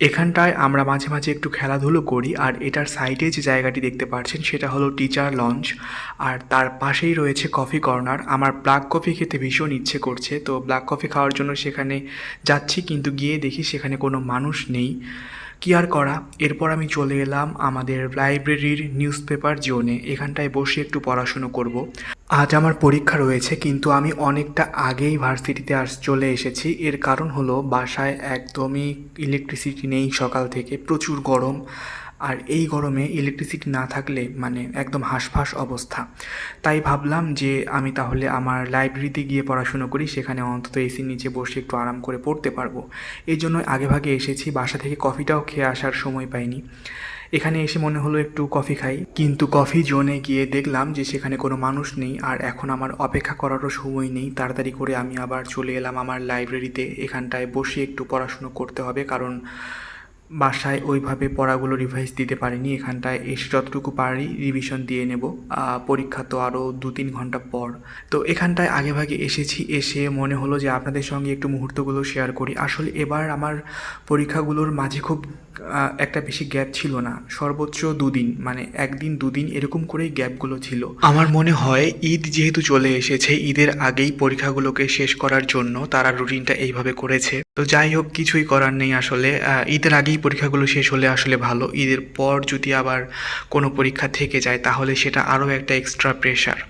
এখানটায় আমরা মাঝে মাঝে একটু খেলাধুলো করি, আর এটার সাইডে যে জায়গাটি দেখতে পাচ্ছেন সেটা হলো টিচার লঞ্চ আর তার পাশেই রয়েছে কফি কর্নার আমার ব্ল্যাক কফি খেতে ভীষণ ইচ্ছে করছে, তো ব্ল্যাক কফি খাওয়ার জন্য সেখানে যাচ্ছি, কিন্তু গিয়ে দেখি সেখানে কোনো মানুষ নেই। কি আর করা? এরপর আমি চলে এলাম আমাদের লাইব্রেরির নিউজ পেপার জোনে এখানটায় বসে একটু পড়াশুনো করব। আজ আমার পরীক্ষা রয়েছে, কিন্তু আমি অনেকটা আগেই ভার্সিটিতে আস, চলে এসেছি। এর কারণ হলো, বাসায় একদমই ইলেকট্রিসিটি নেই সকাল থেকে, প্রচুর গরম। আর এই গরমে ইলেকট্রিসিটি না থাকলে মানে একদম হাঁসফাঁস অবস্থা। তাই ভাবলাম যে, আমি তাহলে আমার লাইব্রেরিতে গিয়ে পড়াশুনো করি, সেখানে অন্তত এসির নিচে বসে একটু আরাম করে পড়তে পারব। এই জন্য আগেভাগে এসেছি, বাসা থেকে কফিটাও খেয়ে আসার সময় পাইনি। এখানে এসে মনে হলো একটু কফি খাই। কিন্তু কফি জোনে গিয়ে দেখলাম যে সেখানে কোনো মানুষ নেই, আর এখন আমার অপেক্ষা করারও সময় নেই। তাড়াতাড়ি করে আমি আবার চলে এলাম আমার লাইব্রেরিতে। এখানটায় বসে একটু পড়াশুনো করতে হবে, কারণ বাসায় ওইভাবে পড়াগুলো রিভাইজ দিতে পারিনি। এখানটায় এসে যতটুকু পারি রিভিশন দিয়ে নেব। পরীক্ষা তো আরও দু তিন ঘণ্টা পর। তো এখানটায় আগেভাগে এসেছি, এসে মনে হলো যে আপনাদের সঙ্গে একটু মুহূর্তগুলো শেয়ার করি। আসলে এবার আমার পরীক্ষাগুলোর মাঝে খুব একটা বেশি গ্যাপ ছিল না। সর্বোচ্চ দুদিন মানে একদিন, দুদিন এরকম করেই গ্যাপগুলো ছিল। আমার মনে হয় ঈদ যেহেতু চলে এসেছে, ঈদের আগেই পরীক্ষাগুলোকে শেষ করার জন্য তারা রুটিনটা এইভাবে করেছে। তো যাই হোক, কিছুই করার নেই আসলে। ঈদের আগেই পরীক্ষাগুলো শেষ হলে আসলে ভালো। ঈদের পর যদি আবার কোনো পরীক্ষা থেকে যায়, তাহলে সেটা আরও একটা এক্সট্রা প্রেশার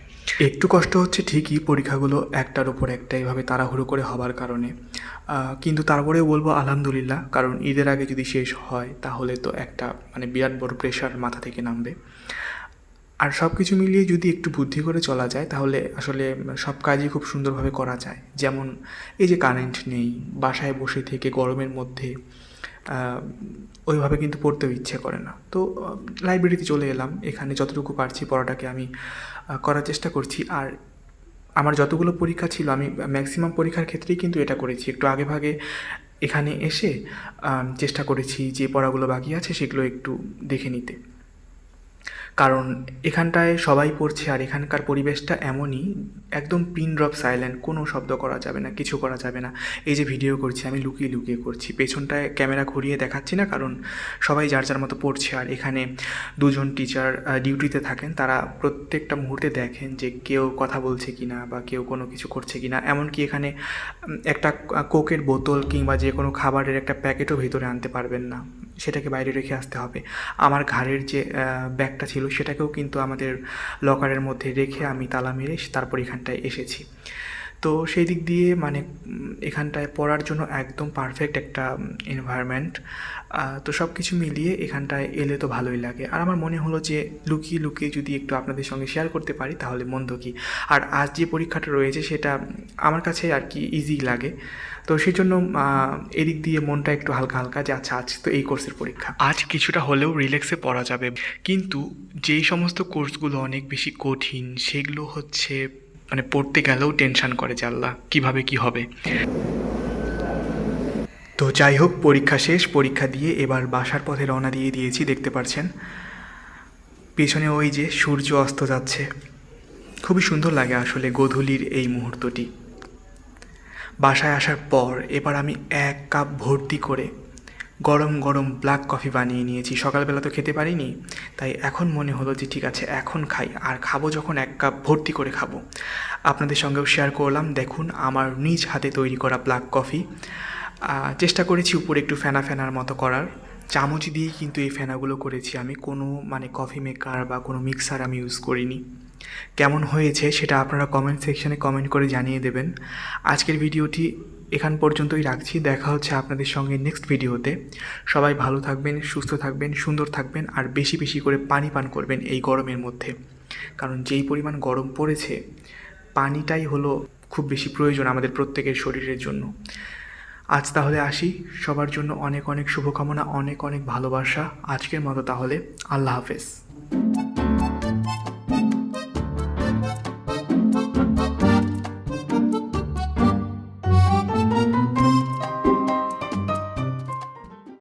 একটু কষ্ট হচ্ছে ঠিকই পরীক্ষাগুলো একটার উপর একটা এভাবে তাড়াহুড়ো করে হবার কারণে। কিন্তু তারপরেও বলব আলহামদুলিল্লাহ, কারণ ঈদের আগে যদি শেষ হয়, তাহলে তো একটা মানে বিরাট বড় প্রেশার মাথা থেকে নামবে। আর সব কিছু মিলিয়ে যদি একটু বুদ্ধি করে চলা যায়, তাহলে আসলে সব কাজই খুব সুন্দরভাবে করা যায়। যেমন এই যে কারেন্ট নেই, বাসায় বসে থেকে গরমের মধ্যে ওইভাবে কিন্তু পড়তেও ইচ্ছে করে না। তো লাইব্রেরিতে চলে এলাম। এখানে যতটুকু পারছি পড়াটাকে আমি করার চেষ্টা করছি। আর আমার যতগুলো পরীক্ষা ছিল, আমি ম্যাক্সিমাম পরীক্ষার ক্ষেত্রেই কিন্তু এটা করেছি। একটু আগে ভাগে এখানে এসে চেষ্টা করেছি যে পড়াগুলো বাকি আছে, সেগুলো একটু দেখে নিতে। কারণ এখানটায় সবাই পড়ছে আর এখানকার পরিবেশটা এমনই, একদম পিন ড্রপ সাইলেন্ট কোনো শব্দ করা যাবে না, কিছু করা যাবে না। এই যে ভিডিও করছি, আমি লুকিয়ে লুকিয়ে করছি। পেছনটায় ক্যামেরা ঘুরিয়ে দেখাচ্ছি না, কারণ সবাই যার যার মতো পড়ছে। আর এখানে দুজন টিচার ডিউটিতে থাকেন। তারা প্রত্যেকটা মুহূর্তে দেখেন যে কেউ কথা বলছে কি না বা কেউ কোনো কিছু করছে কি না এমনকি এখানে একটা কোকের বোতল কিংবা যে কোনো খাবারের একটা প্যাকেটও ভিতরে আনতে পারবেন না। সেটাকে বাইরে রেখে আসতে হবে। আমার ঘাড়ের যে ব্যাগটা ছিল সেটাকেও কিন্তু আমাদের লকারের মধ্যে রেখে আমি তালা মেরে তারপর এখানটায় এসেছি। তো সেই দিক দিয়ে মানে এখানটায় পড়ার জন্য একদম পারফেক্ট একটা এনভায়রনমেন্ট তো সব কিছু মিলিয়ে এখানটায় এলে তো ভালোই লাগে। আর আমার মনে হলো যে, লুকিয়ে লুকিয়ে যদি একটু আপনাদের সঙ্গে শেয়ার করতে পারি, তাহলে মন্দ কি? আর আজ যে পরীক্ষাটা রয়েছে, সেটা আমার কাছে আর কি ইজি লাগে। তো সেই জন্য এদিক দিয়ে মনটা একটু হালকা হালকা যে আচ্ছা আজ তো এই কোর্সের পরীক্ষা। আজ কিছুটা হলেও রিল্যাক্সে পড়া যাবে। কিন্তু যেই সমস্ত কোর্সগুলো অনেক বেশি কঠিন, সেগুলো হচ্ছে মানে পড়তে গেলেও টেনশান করে যে আল্লাহ, কীভাবে কী হবে? তো যাই হোক, পরীক্ষা শেষ, পরীক্ষা দিয়ে এবার বাসার পথে রওনা দিয়ে দিয়েছি, দেখতে পাচ্ছেন পেছনে ওই যে সূর্য অস্ত যাচ্ছে। খুবই সুন্দর লাগে আসলে গোধূলির এই মুহূর্তটি। বাসায় আসার পর এবার আমি এক কাপ ভর্তি করে গরম গরম ব্ল্যাক কফি বানিয়ে নিয়েছি। সকালবেলা তো খেতে পারিনি, তাই এখন মনে হলো যে ঠিক আছে, এখন খাই। আর খাব যখন এক কাপ ভর্তি করে খাব। আপনাদের সঙ্গেও শেয়ার করলাম। দেখুন, আমার নিজ হাতে তৈরি করা ব্ল্যাক কফি চেষ্টা করেছি উপরে একটু ফেনা ফেনার মতো করার। চামচ দিয়েই কিন্তু এই ফেনাগুলো করেছি। আমি কোনো মানে কফি মেকার বা কোনো মিক্সার আমি ইউজ করিনি। কেমন হয়েছে সেটা আপনারা কমেন্ট সেকশনে কমেন্ট করে জানিয়ে দেবেন। আজকের ভিডিওটি এখান পর্যন্তই রাখছি। দেখা হচ্ছে আপনাদের সঙ্গে নেক্সট ভিডিওতে সবাই ভালো থাকবেন, সুস্থ থাকবেন, সুন্দর থাকবেন, আর বেশি বেশি করে পানি পান করবেন এই গরমের মধ্যে। কারণ যেই পরিমাণ গরম পড়েছে, পানিটাই হলো খুব বেশি প্রয়োজন আমাদের প্রত্যেকের শরীরের জন্য। আজ তাহলে আসি। সবার জন্য অনেক অনেক শুভকামনা, অনেক অনেক ভালোবাসা। আজকের মতো তাহলে আল্লাহ হাফেজ।